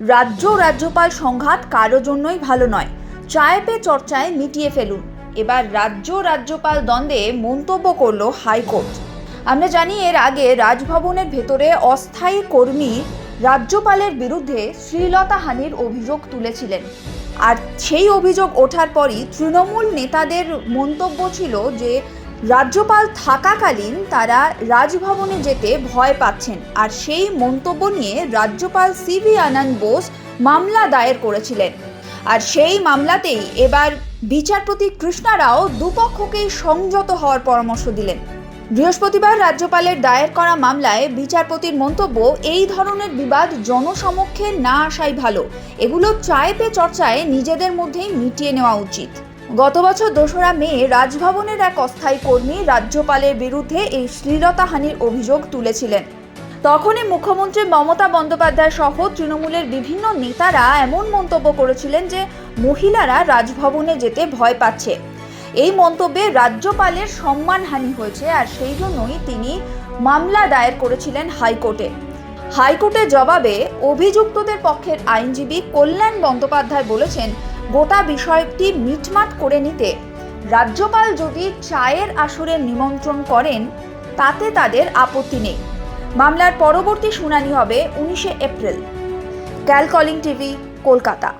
রাজ্য রাজ্যপাল সংঘাত কারও জন্যই ভালো নয়। চায় পে চর্চায় মিটিয়ে ফেলুন। এবার রাজ্য রাজ্যপাল দ্বন্দ্বে মন্তব্য করল হাইকোর্ট। আমরা জানি এর আগে রাজভবনের ভেতরে অস্থায়ী কর্মী রাজ্যপালের বিরুদ্ধে শ্লীলতাহানির অভিযোগ তুলেছিলেন। আর সেই অভিযোগ ওঠার পরই তৃণমূল নেতাদের মন্তব্য ছিল যে রাজ্যপাল থাকাকালীন তারা রাজভবনে যেতে ভয় পাচ্ছেন। আর সেই মন্তব্য নিয়ে রাজ্যপাল সিভি আনন্দ বোস মামলা দায়ের করেছিলেন। আর সেই মামলাতেই এবার বিচারপতি কৃষ্ণা রাও দুপক্ষকেই সংযত হওয়ার পরামর্শ দিলেন। বৃহস্পতিবার রাজ্যপালের দায়ের করা মামলায় বিচারপতির মন্তব্য, এই ধরনের বিবাদ জনসমক্ষে না আসাই ভালো। এগুলো চায় পে চর্চায় নিজেদের মধ্যেই মিটিয়ে নেওয়া উচিত। গত বছর দোসরা মে রাজভবনের এক অস্থায়ী কর্মী রাজ্যপালের বিরুদ্ধে এই শ্লীলতাহানির অভিযোগ তুলেছিলেন। তখনই মুখ্যমন্ত্রী মমতা বন্দ্যোপাধ্যায় সহ তৃণমূলের বিভিন্ন নেতারা এমন মন্তব্য করেছিলেন যে মহিলারা রাজভবনে যেতে ভয় পাচ্ছে। এই মন্তব্যে রাজ্যপালের সম্মানহানি হয়েছে আর সেই জন্যই তিনি মামলা দায়ের করেছিলেন হাইকোর্টে। হাইকোর্টের জবাবে অভিযুক্তদের পক্ষের আইনজীবী কল্যাণ বন্দ্যোপাধ্যায় বলেছেন গোটা বিষয়টি মিটমাট করে নিতে রাজ্যপাল যদি চায়ের আসরের নিমন্ত্রণ করেন, তাতে তাদের আপত্তি নেই। মামলার পরবর্তী শুনানি হবে উনিশে এপ্রিল। ক্যালকলিং টিভি, কলকাতা।